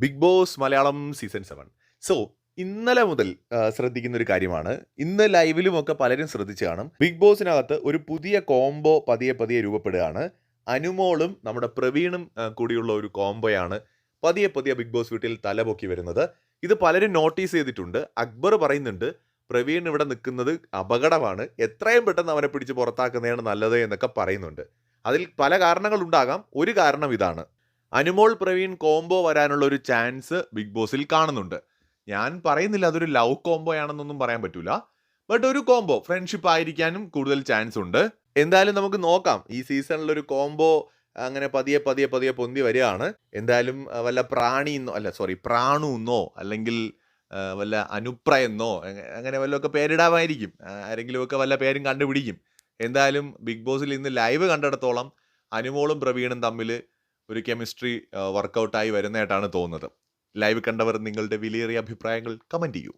Bigg Boss Malayalam season seven. So ഇന്നലെ മുതൽ ശ്രദ്ധിക്കുന്ന ഒരു കാര്യമാണ്. ഇന്ന് ലൈവിലും ഒക്കെ പലരും ശ്രദ്ധിച്ചു കാണും. ബിഗ് ബോസിനകത്ത് ഒരു പുതിയ കോംബോ പതിയെ പതിയെ രൂപപ്പെടുകയാണ്. അനുമോളും നമ്മുടെ പ്രവീണും കൂടിയുള്ള ഒരു കോംബോയാണ് പതിയെ പതിയെ ബിഗ് ബോസ് വീട്ടിൽ തലപൊക്കി വരുന്നത്. ഇത് പലരും നോട്ടീസ് ചെയ്തിട്ടുണ്ട്. അക്ബർ പറയുന്നുണ്ട് പ്രവീൺ ഇവിടെ നിൽക്കുന്നത് അപകടമാണ്. എത്രയും പെട്ടെന്ന് അവനെ പിടിച്ച് പുറത്താക്കുന്നതാണ് നല്ലത് എന്നൊക്കെ പറയുന്നുണ്ട്. അതിൽ പല കാരണങ്ങളുണ്ടാകാം. ഒരു കാരണം ഇതാണ്. അനുമോൾ പ്രവീൺ കോംബോ വരാനുള്ള ഒരു ചാൻസ് ബിഗ് ബോസിൽ കാണുന്നുണ്ട്. ഞാൻ പറയുന്നില്ല അതൊരു ലവ് കോംബോ ആണെന്നൊന്നും പറയാൻ പറ്റൂല. ബട്ട് ഒരു കോംബോ ഫ്രണ്ട്ഷിപ്പ് ആയിരിക്കാനും കൂടുതൽ ചാൻസ് ഉണ്ട്. എന്തായാലും നമുക്ക് നോക്കാം. ഈ സീസണിൽ ഒരു കോംബോ അങ്ങനെ പതിയെ പതിയെ പതിയെ പൊന്തി വരികയാണ്. എന്തായാലും വല്ല പ്രാണി എന്നോ അല്ല സോറി പ്രാണു എന്നോ അല്ലെങ്കിൽ വല്ല അനുപ്രയ എന്നോ അങ്ങനെ വല്ലതൊക്കെ പേരിടാമായിരിക്കും. ആരെങ്കിലുമൊക്കെ വല്ല പേരും കണ്ടുപിടിക്കും. എന്തായാലും ബിഗ് ബോസിൽ ഇന്ന് ലൈവ് കണ്ടിടത്തോളം അനുമോളും പ്രവീണും തമ്മിൽ ഒരു കെമിസ്ട്രി വർക്കൗട്ടായി വരുന്നതായിട്ടാണ് തോന്നുന്നത്. ലൈവ് കണ്ടവർ നിങ്ങളുടെ വിലയേറിയ അഭിപ്രായങ്ങൾ കമന്റ് ചെയ്യൂ.